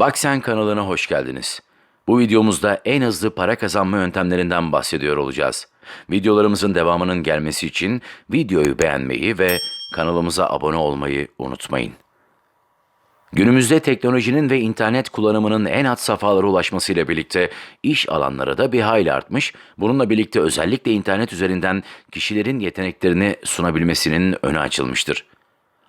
Baksen kanalına hoş geldiniz. Bu videomuzda en hızlı para kazanma yöntemlerinden bahsediyor olacağız. Videolarımızın devamının gelmesi için videoyu beğenmeyi ve kanalımıza abone olmayı unutmayın. Günümüzde teknolojinin ve internet kullanımının en had safhalara ulaşmasıyla birlikte iş alanları da bir hayli artmış. Bununla birlikte özellikle internet üzerinden kişilerin yeteneklerini sunabilmesinin önü açılmıştır.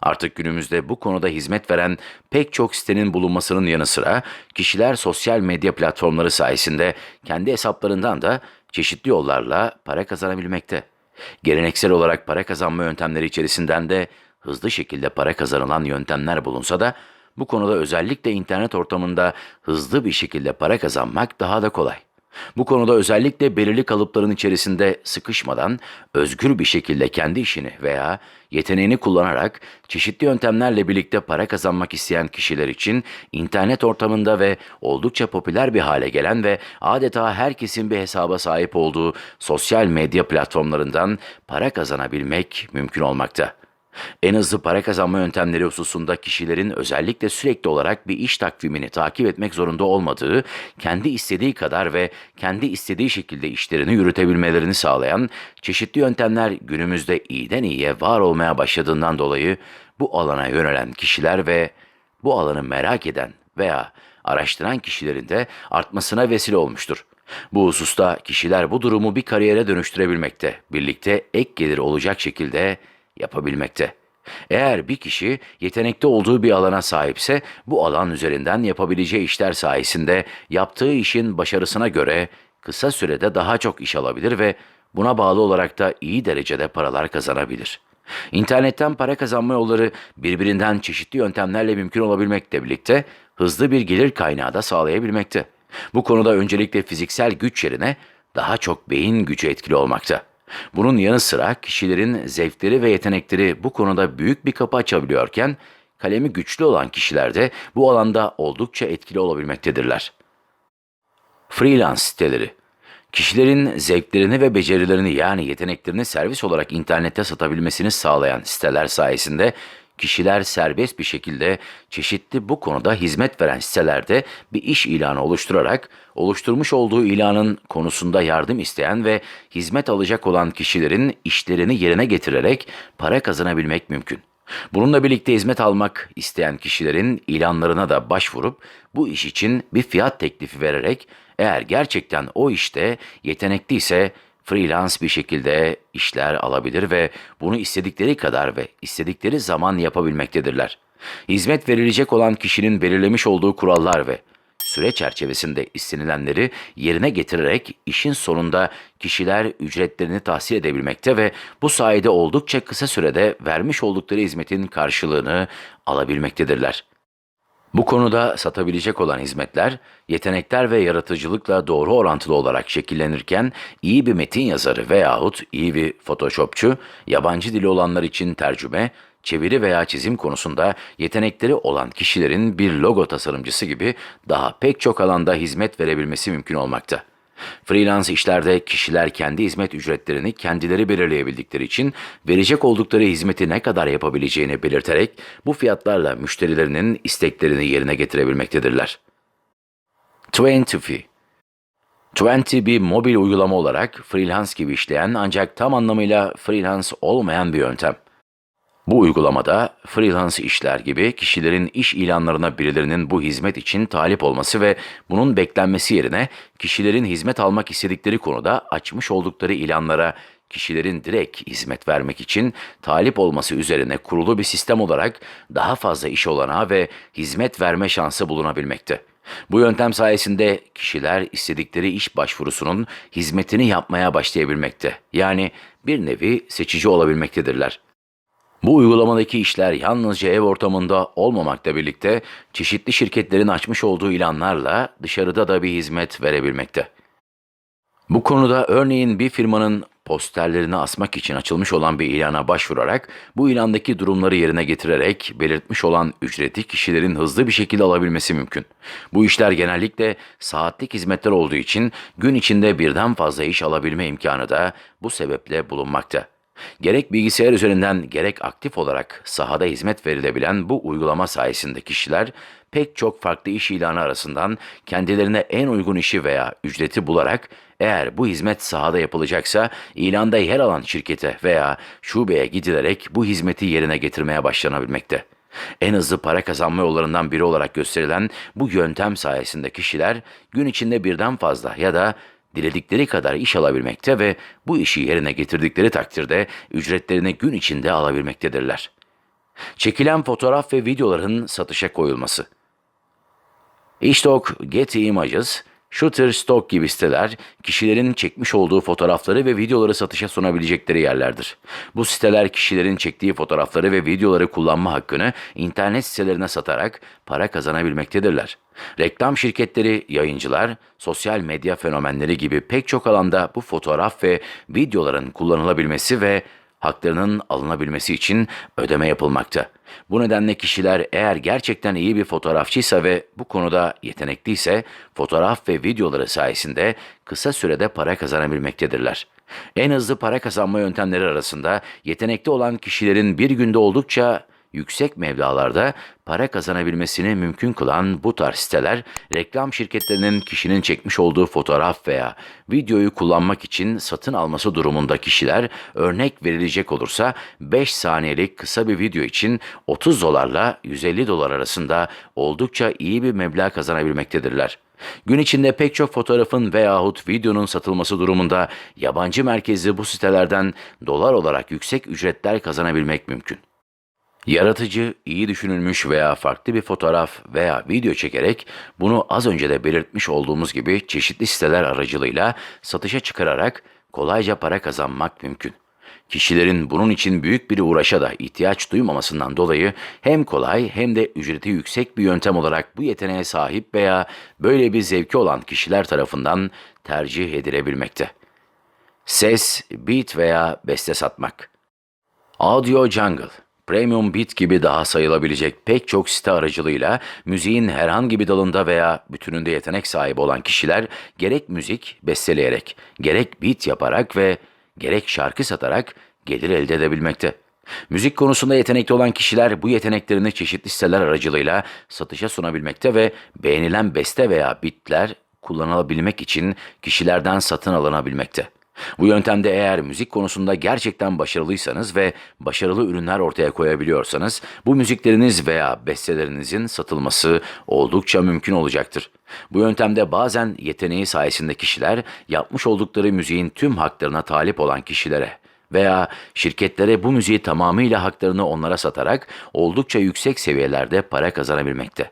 Artık günümüzde bu konuda hizmet veren pek çok sitenin bulunmasının yanı sıra kişiler sosyal medya platformları sayesinde kendi hesaplarından da çeşitli yollarla para kazanabilmekte. Geleneksel olarak para kazanma yöntemleri içerisinden de hızlı şekilde para kazanılan yöntemler bulunsa da bu konuda özellikle internet ortamında hızlı bir şekilde para kazanmak daha da kolay. Bu konuda özellikle belirli kalıpların içerisinde sıkışmadan özgür bir şekilde kendi işini veya yeteneğini kullanarak çeşitli yöntemlerle birlikte para kazanmak isteyen kişiler için internet ortamında ve oldukça popüler bir hale gelen ve adeta herkesin bir hesaba sahip olduğu sosyal medya platformlarından para kazanabilmek mümkün olmakta. En hızlı para kazanma yöntemleri hususunda kişilerin özellikle sürekli olarak bir iş takvimini takip etmek zorunda olmadığı, kendi istediği kadar ve kendi istediği şekilde işlerini yürütebilmelerini sağlayan çeşitli yöntemler günümüzde iyiden iyiye var olmaya başladığından dolayı bu alana yönelen kişiler ve bu alanı merak eden veya araştıran kişilerin de artmasına vesile olmuştur. Bu hususta kişiler bu durumu bir kariyere dönüştürebilmekte, birlikte ek gelir olacak şekilde yapabilmekte. Eğer bir kişi yetenekte olduğu bir alana sahipse bu alan üzerinden yapabileceği işler sayesinde yaptığı işin başarısına göre kısa sürede daha çok iş alabilir ve buna bağlı olarak da iyi derecede paralar kazanabilir. İnternetten para kazanma yolları birbirinden çeşitli yöntemlerle mümkün olabilmekle birlikte hızlı bir gelir kaynağı da sağlayabilmekte. Bu konuda öncelikle fiziksel güç yerine daha çok beyin gücü etkili olmakta. Bunun yanı sıra kişilerin zevkleri ve yetenekleri bu konuda büyük bir kapı açabiliyorken, kalemi güçlü olan kişiler de bu alanda oldukça etkili olabilmektedirler. Freelance siteleri Kişilerin zevklerini ve becerilerini yani yeteneklerini servis olarak internette satabilmesini sağlayan siteler sayesinde kişiler serbest bir şekilde çeşitli bu konuda hizmet veren sitelerde bir iş ilanı oluşturarak oluşturmuş olduğu ilanın konusunda yardım isteyen ve hizmet alacak olan kişilerin işlerini yerine getirerek para kazanabilmek mümkün. Bununla birlikte hizmet almak isteyen kişilerin ilanlarına da başvurup bu iş için bir fiyat teklifi vererek eğer gerçekten o işte yetenekliyse freelance bir şekilde işler alabilir ve bunu istedikleri kadar ve istedikleri zaman yapabilmektedirler. Hizmet verilecek olan kişinin belirlemiş olduğu kurallar ve süre çerçevesinde istenilenleri yerine getirerek işin sonunda kişiler ücretlerini tahsil edebilmekte ve bu sayede oldukça kısa sürede vermiş oldukları hizmetin karşılığını alabilmektedirler. Bu konuda satabilecek olan hizmetler, yetenekler ve yaratıcılıkla doğru orantılı olarak şekillenirken iyi bir metin yazarı veyahut iyi bir photoshopçu, yabancı dili olanlar için tercüme, çeviri veya çizim konusunda yetenekleri olan kişilerin bir logo tasarımcısı gibi daha pek çok alanda hizmet verebilmesi mümkün olmakta. Freelance işlerde kişiler kendi hizmet ücretlerini kendileri belirleyebildikleri için verecek oldukları hizmeti ne kadar yapabileceğini belirterek bu fiyatlarla müşterilerinin isteklerini yerine getirebilmektedirler. Twentify Twenty bir mobil uygulama olarak freelance gibi işleyen ancak tam anlamıyla freelance olmayan bir yöntem. Bu uygulamada freelance işler gibi kişilerin iş ilanlarına birilerinin bu hizmet için talip olması ve bunun beklenmesi yerine kişilerin hizmet almak istedikleri konuda açmış oldukları ilanlara kişilerin direkt hizmet vermek için talip olması üzerine kurulu bir sistem olarak daha fazla iş olanağı ve hizmet verme şansı bulunabilmekte. Bu yöntem sayesinde kişiler istedikleri iş başvurusunun hizmetini yapmaya başlayabilmekte. Yani bir nevi seçici olabilmektedirler. Bu uygulamadaki işler yalnızca ev ortamında olmamakla birlikte çeşitli şirketlerin açmış olduğu ilanlarla dışarıda da bir hizmet verebilmekte. Bu konuda örneğin bir firmanın posterlerini asmak için açılmış olan bir ilana başvurarak bu ilandaki durumları yerine getirerek belirtmiş olan ücreti kişilerin hızlı bir şekilde alabilmesi mümkün. Bu işler genellikle saatlik hizmetler olduğu için gün içinde birden fazla iş alabilme imkanı da bu sebeple bulunmakta. Gerek bilgisayar üzerinden gerek aktif olarak sahada hizmet verilebilen bu uygulama sayesinde kişiler pek çok farklı iş ilanı arasından kendilerine en uygun işi veya ücreti bularak eğer bu hizmet sahada yapılacaksa ilanda yer alan şirkete veya şubeye gidilerek bu hizmeti yerine getirmeye başlanabilmekte. En hızlı para kazanma yollarından biri olarak gösterilen bu yöntem sayesinde kişiler gün içinde birden fazla ya da diledikleri kadar iş alabilmekte ve bu işi yerine getirdikleri takdirde ücretlerini gün içinde alabilmektedirler. Çekilen fotoğraf ve videoların satışa koyulması. Ishtok, Getty Images, Shutterstock gibi siteler kişilerin çekmiş olduğu fotoğrafları ve videoları satışa sunabilecekleri yerlerdir. Bu siteler kişilerin çektiği fotoğrafları ve videoları kullanma hakkını internet sitelerine satarak para kazanabilmektedirler. Reklam şirketleri, yayıncılar, sosyal medya fenomenleri gibi pek çok alanda bu fotoğraf ve videoların kullanılabilmesi ve haklarının alınabilmesi için ödeme yapılmakta. Bu nedenle kişiler eğer gerçekten iyi bir fotoğrafçıysa ve bu konuda yetenekliyse fotoğraf ve videoları sayesinde kısa sürede para kazanabilmektedirler. En hızlı para kazanma yöntemleri arasında yetenekli olan kişilerin bir günde oldukça yüksek mevlalarda para kazanabilmesini mümkün kılan bu tarz siteler, reklam şirketlerinin kişinin çekmiş olduğu fotoğraf veya videoyu kullanmak için satın alması durumunda kişiler, örnek verilecek olursa 5 saniyelik kısa bir video için 30 dolarla 150 dolar arasında oldukça iyi bir meblağ kazanabilmektedirler. Gün içinde pek çok fotoğrafın veyahut videonun satılması durumunda yabancı merkezli bu sitelerden dolar olarak yüksek ücretler kazanabilmek mümkün. Yaratıcı, iyi düşünülmüş veya farklı bir fotoğraf veya video çekerek bunu az önce de belirtmiş olduğumuz gibi çeşitli siteler aracılığıyla satışa çıkararak kolayca para kazanmak mümkün. Kişilerin bunun için büyük bir uğraşa da ihtiyaç duymamasından dolayı hem kolay hem de ücreti yüksek bir yöntem olarak bu yeteneğe sahip veya böyle bir zevki olan kişiler tarafından tercih edilebilmekte. Ses, beat veya beste satmak. Audio Jungle Premium Beat gibi daha sayılabilecek pek çok site aracılığıyla müziğin herhangi bir dalında veya bütününde yetenek sahibi olan kişiler gerek müzik besteleyerek, gerek beat yaparak ve gerek şarkı satarak gelir elde edebilmekte. Müzik konusunda yetenekli olan kişiler bu yeteneklerini çeşitli siteler aracılığıyla satışa sunabilmekte ve beğenilen beste veya bitler kullanılabilmek için kişilerden satın alınabilmekte. Bu yöntemde eğer müzik konusunda gerçekten başarılıysanız ve başarılı ürünler ortaya koyabiliyorsanız bu müzikleriniz veya bestelerinizin satılması oldukça mümkün olacaktır. Bu yöntemde bazen yeteneği sayesinde kişiler yapmış oldukları müziğin tüm haklarına talip olan kişilere veya şirketlere bu müziği tamamıyla haklarını onlara satarak oldukça yüksek seviyelerde para kazanabilmekte.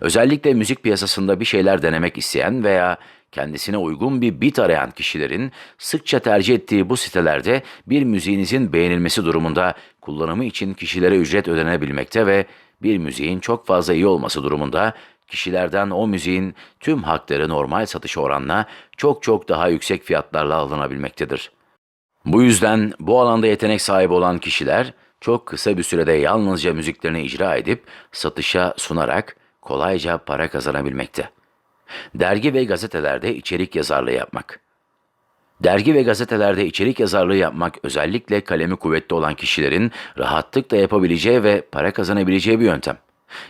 Özellikle müzik piyasasında bir şeyler denemek isteyen veya kendisine uygun bir bit arayan kişilerin sıkça tercih ettiği bu sitelerde bir müziğinizin beğenilmesi durumunda kullanımı için kişilere ücret ödenebilmekte ve bir müziğin çok fazla iyi olması durumunda kişilerden o müziğin tüm hakları normal satış oranla çok çok daha yüksek fiyatlarla alınabilmektedir. Bu yüzden bu alanda yetenek sahibi olan kişiler çok kısa bir sürede yalnızca müziklerini icra edip satışa sunarak kolayca para kazanabilmekte. Dergi ve gazetelerde içerik yazarlığı yapmak. Dergi ve gazetelerde içerik yazarlığı yapmak özellikle kalemi kuvvetli olan kişilerin rahatlıkla yapabileceği ve para kazanabileceği bir yöntem.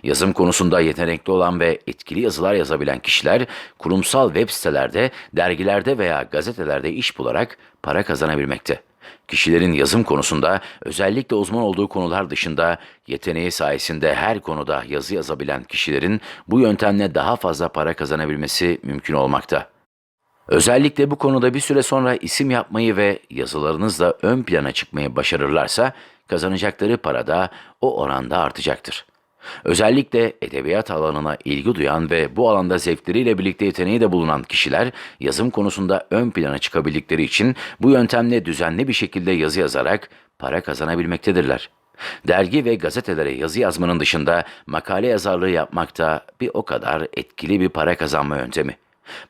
Yazım konusunda yetenekli olan ve etkili yazılar yazabilen kişiler kurumsal web sitelerde, dergilerde veya gazetelerde iş bularak para kazanabilmekte. Kişilerin yazım konusunda özellikle uzman olduğu konular dışında yeteneği sayesinde her konuda yazı yazabilen kişilerin bu yöntemle daha fazla para kazanabilmesi mümkün olmakta. Özellikle bu konuda bir süre sonra isim yapmayı ve yazılarınızla ön plana çıkmayı başarırlarsa kazanacakları para da o oranda artacaktır. Özellikle edebiyat alanına ilgi duyan ve bu alanda zevkleriyle birlikte yeteneği de bulunan kişiler yazım konusunda ön plana çıkabildikleri için bu yöntemle düzenli bir şekilde yazı yazarak para kazanabilmektedirler. Dergi ve gazetelere yazı yazmanın dışında makale yazarlığı yapmak da bir o kadar etkili bir para kazanma yöntemi.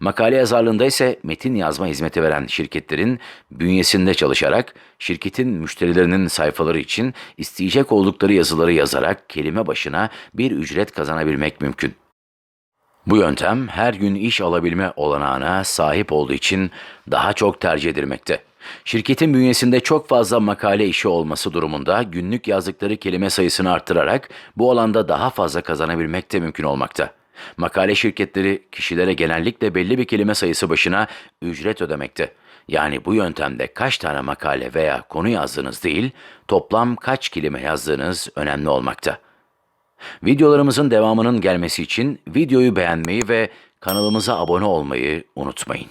Makale yazarlığında ise metin yazma hizmeti veren şirketlerin bünyesinde çalışarak şirketin müşterilerinin sayfaları için isteyecek oldukları yazıları yazarak kelime başına bir ücret kazanabilmek mümkün. Bu yöntem her gün iş alabilme olanağına sahip olduğu için daha çok tercih edilmekte. Şirketin bünyesinde çok fazla makale işi olması durumunda günlük yazdıkları kelime sayısını arttırarak bu alanda daha fazla kazanabilmek de mümkün olmakta. Makale şirketleri kişilere genellikle belli bir kelime sayısı başına ücret ödemekte. Yani bu yöntemde kaç tane makale veya konu yazdığınız değil, toplam kaç kelime yazdığınız önemli olmakta. Videolarımızın devamının gelmesi için videoyu beğenmeyi ve kanalımıza abone olmayı unutmayın.